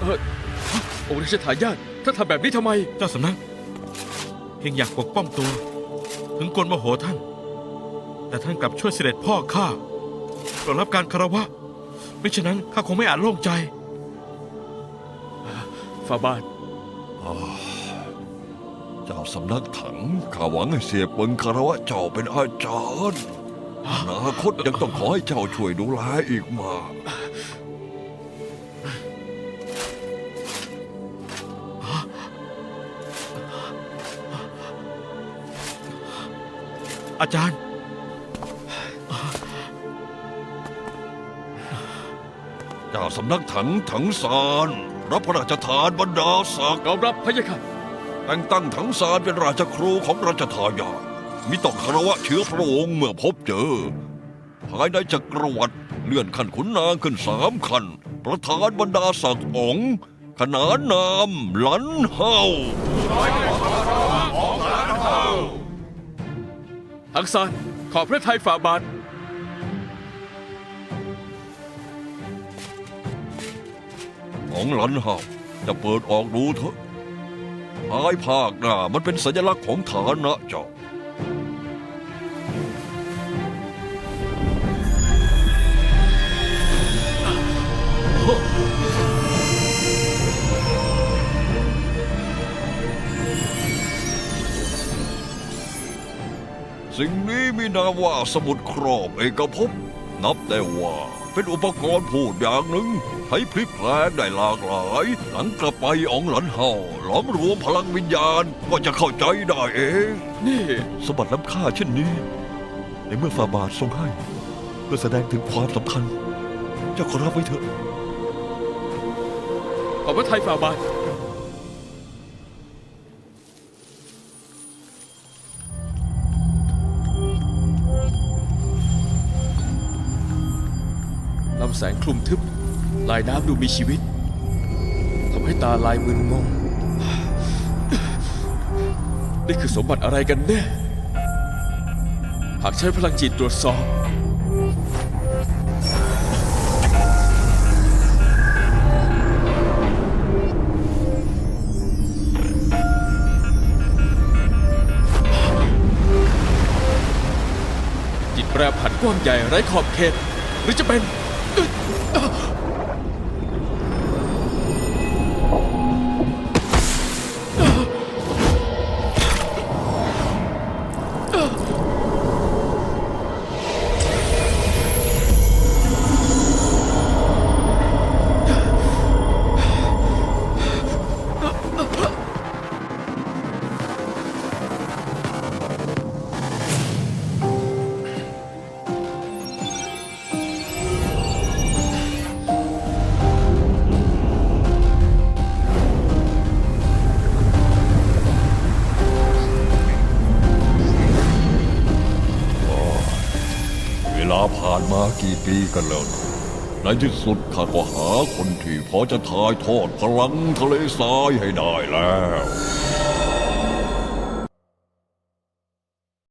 เออองค์ราชทายาทท่านทำแบบนี้ทำไม เจ้าสำนักเพียงอยากปกป้องตัว ถึงกลโมโหท่าน แต่ท่านกลับช่วยเสด็จพ่อข้าโปรดรับการคารวะไม่ฉะนั้นข้าคงไม่อาจโล่งใจฟาบาทเจ้าสำนักถังข้าหวังให้เสียเปิงคารวะเจ้าเป็นอาจารย์อนาคตยังต้องขอให้เจ้าช่วยดูแลอีกมาก อาจารย์ เจ้าสำนักถังถังซานรับพระราชทานบรรดาศักดิ์ยอมรับพะยะค่ะแต่งตั้งถังซานเป็นราชครูของราชทายาทมิต้องคารวะเชื้อพระองค์เมื่อพบเจอ ภายในจักรวรรดิเลื่อนขั้นขุนนางขึ้นสามขั้นประธานบรรดาศักดิ์อ๋องขนานนามหลันเฮา ทังซานขอพระทัยฝ่าบาทของหลันเฮาจะเปิดออกดูเถอะภายภาคหน้ามันเป็นสัญลักษณ์ของฐานะเจ้า สิ่งนี้มีนามว่าสมุดครอบเอกภพ นับได้ว่าเป็นอุปกรณ์พูดอย่างหนึ่งใช้พลิกแปลงได้หลากหลาย หลังกลับไปอองหลันเฮาหลอมรวมพลังวิญญาณก็จะเข้าใจได้เอง นี่สมบัติล้ำค่าเช่นนี้ ในเมื่อฟาบาททรงให้ เพื่อแสดงถึงความสำคัญ เจ้าขอรับไว้เถอะ ขอบพระทัยฝ่าบาทำแสงคลุมทึบ ลายน้ำดูมีชีวิตทำให้ตาลายมึนงง นี่คือสมบัติอะไรกันแน่ หากใช้พลังจิตตรวจสอบจิตแปรผันกว้างใหญ่ไร้ขอบเขต หรือจะเป็น Uh. ลาผ่านมากี่ปีกันแล้วนะในที่สุดข้าก็หาคนที่พอจะถ่ายทอดพลังทะเลทรายให้ได้แล้ว